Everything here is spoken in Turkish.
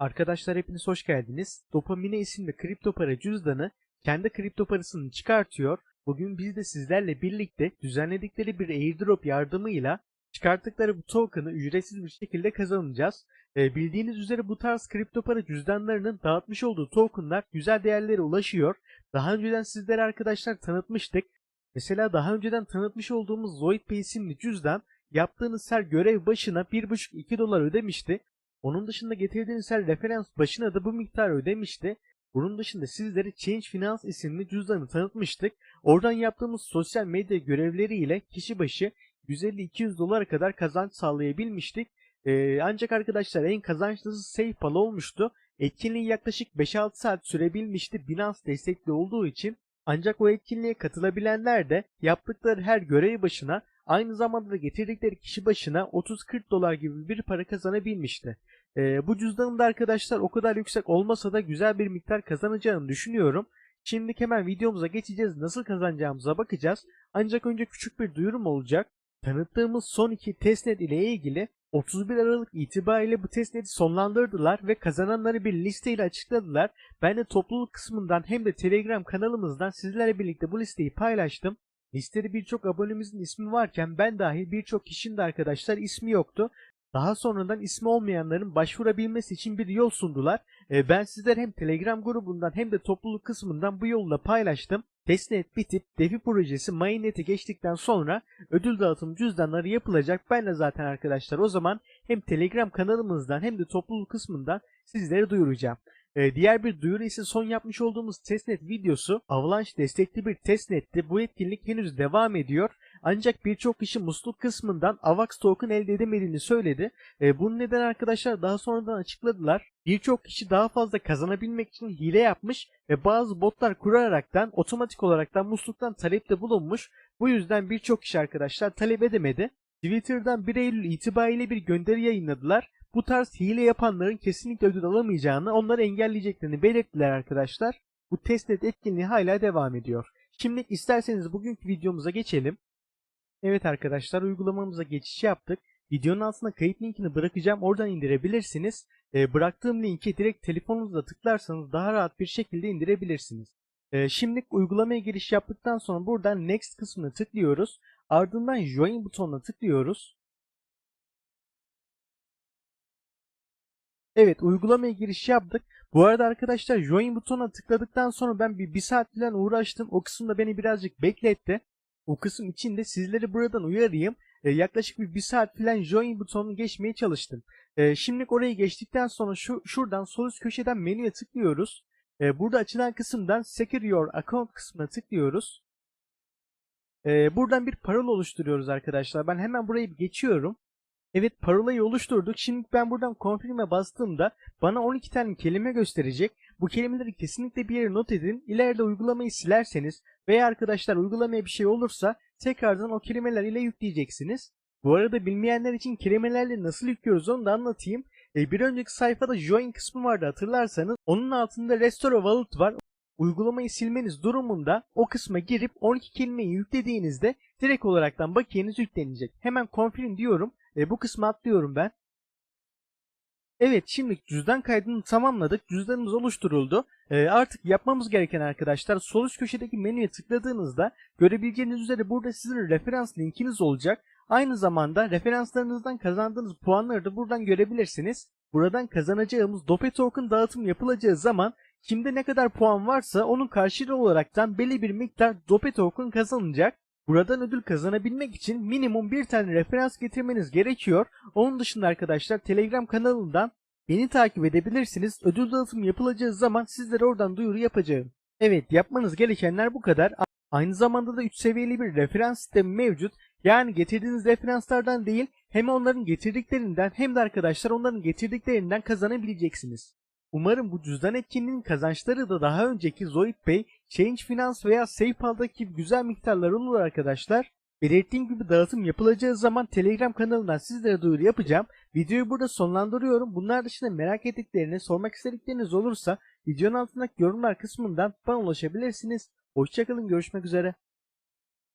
Arkadaşlar hepiniz hoş geldiniz. Dopamine isimli kripto para cüzdanı kendi kripto parasını çıkartıyor. Bugün biz de sizlerle birlikte düzenledikleri bir airdrop yardımıyla çıkarttıkları bu token'ı ücretsiz bir şekilde kazanacağız. Ee, bildiğiniz üzere bu tarz kripto para cüzdanlarının dağıtmış olduğu token'lar güzel değerlere ulaşıyor. Daha önceden sizlere arkadaşlar tanıtmıştık. Mesela daha önceden tanıtmış olduğumuz Zoidpay isimli cüzdan yaptığınız her görev başına 1,5-2 dolar ödemişti. Onun dışında getirdiğiniz her referans başına da bu miktarı ödemişti. Bunun dışında sizlere Change Finance isimli cüzdanı tanıtmıştık. Oradan yaptığımız sosyal medya görevleriyle kişi başı 150-200 dolara kadar kazanç sağlayabilmiştik. Ee, ancak arkadaşlar en kazançlısı SafePal olmuştu. Etkinliği yaklaşık 5-6 saat sürebilmişti Binance destekli olduğu için. Ancak o etkinliğe katılabilenler de yaptıkları her görev başına aynı zamanda da getirdikleri kişi başına 30-40 dolar gibi bir para kazanabilmişti. Ee, bu cüzdanın da arkadaşlar o kadar yüksek olmasa da güzel bir miktar kazanacağını düşünüyorum. Şimdi hemen videomuza geçeceğiz. Nasıl kazanacağımıza bakacağız. Ancak önce küçük bir duyurum olacak. Tanıttığımız son iki testnet ile ilgili 31 Aralık itibariyle bu testneti sonlandırdılar ve kazananları bir listeyle açıkladılar. Ben de topluluk kısmından hem de Telegram kanalımızdan sizlerle birlikte bu listeyi paylaştım. Listede birçok abonemizin ismi varken ben dahil birçok kişinin de arkadaşlar ismi yoktu. Daha sonradan ismi olmayanların başvurabilmesi için bir yol sundular. Ee, ben sizler hem Telegram grubundan hem de topluluk kısmından bu yolla paylaştım. Testnet bitip Defi projesi Mainnet'e geçtikten sonra ödül dağıtım cüzdanları yapılacak. Ben de zaten arkadaşlar o zaman hem Telegram kanalımızdan hem de topluluk kısmından sizlere duyuracağım. Ee, diğer bir duyuru ise son yapmış olduğumuz testnet videosu Avalanche destekli bir testnetti. Bu etkinlik henüz devam ediyor. Ancak birçok kişi musluk kısmından AVAX token elde edemediğini söyledi. E, bunun neden arkadaşlar daha sonradan açıkladılar. Birçok kişi daha fazla kazanabilmek için hile yapmış ve bazı botlar kuraraktan otomatik olaraktan musluktan talepte bulunmuş. Bu yüzden birçok kişi arkadaşlar talep edemedi. Twitter'dan 1 Eylül itibariyle bir gönderi yayınladılar. Bu tarz hile yapanların kesinlikle ödül alamayacağını, onları engelleyeceklerini belirttiler arkadaşlar. Bu testnet etkinliği hala devam ediyor. Şimdi isterseniz bugünkü videomuza geçelim. Evet arkadaşlar uygulamamıza geçiş yaptık. Videonun altına kayıt linkini bırakacağım. Oradan indirebilirsiniz. E, bıraktığım linki direkt telefonunuzla tıklarsanız daha rahat bir şekilde indirebilirsiniz. E, şimdi uygulamaya giriş yaptıktan sonra buradan Next kısmına tıklıyoruz. Ardından Join butonuna tıklıyoruz. Evet uygulamaya giriş yaptık. Bu arada arkadaşlar Join butonuna tıkladıktan sonra ben bir, bir saat falan uğraştım. O kısımda beni birazcık bekletti. O kısım içinde sizleri buradan uyarayım. E, yaklaşık bir, bir saat falan join butonunu geçmeye çalıştım. E, şimdilik orayı geçtikten sonra şu şuradan sol üst köşeden menüye tıklıyoruz. E, burada açılan kısımdan Secure Your Account kısmına tıklıyoruz. E, buradan bir parola oluşturuyoruz arkadaşlar. Ben hemen burayı geçiyorum. Evet parolayı oluşturduk. Şimdi ben buradan confirm'e bastığımda bana 12 tane kelime gösterecek. Bu kelimeleri kesinlikle bir yere not edin. İleride uygulamayı silerseniz veya arkadaşlar uygulamaya bir şey olursa tekrardan o kelimeler ile yükleyeceksiniz. Bu arada bilmeyenler için kelimelerle nasıl yüklüyoruz onu da anlatayım. E, bir önceki sayfada join kısmı vardı hatırlarsanız. Onun altında restore wallet var. Uygulamayı silmeniz durumunda o kısma girip 12 kelimeyi yüklediğinizde direkt olaraktan bakiyeniz yüklenecek. Hemen confirm diyorum. E, bu kısmı atlıyorum ben. Evet şimdi cüzdan kaydını tamamladık. Cüzdanımız oluşturuldu. Ee, artık yapmamız gereken arkadaşlar sol üst köşedeki menüye tıkladığınızda görebileceğiniz üzere burada sizin referans linkiniz olacak. Aynı zamanda referanslarınızdan kazandığınız puanları da buradan görebilirsiniz. Buradan kazanacağımız Dope Token dağıtım yapılacağı zaman kimde ne kadar puan varsa onun karşılığı olaraktan belli bir miktar Dope Token kazanacak. Buradan ödül kazanabilmek için minimum bir tane referans getirmeniz gerekiyor. Onun dışında arkadaşlar Telegram kanalından beni takip edebilirsiniz. Ödül dağıtım yapılacağı zaman sizlere oradan duyuru yapacağım. Evet yapmanız gerekenler bu kadar. Aynı zamanda da 3 seviyeli bir referans sistemi mevcut. Yani getirdiğiniz referanslardan değil hem onların getirdiklerinden hem de arkadaşlar onların getirdiklerinden kazanabileceksiniz. Umarım bu cüzdan etkinliğinin kazançları da daha önceki Zoidpay, Change Finance veya SafePal'daki gibi güzel miktarlar olur arkadaşlar. Belirttiğim gibi dağıtım yapılacağı zaman Telegram kanalından sizlere duyuru yapacağım. Videoyu burada sonlandırıyorum. Bunlar dışında merak ettiklerini, sormak istedikleriniz olursa videonun altındaki yorumlar kısmından bana ulaşabilirsiniz. Hoşçakalın, görüşmek üzere.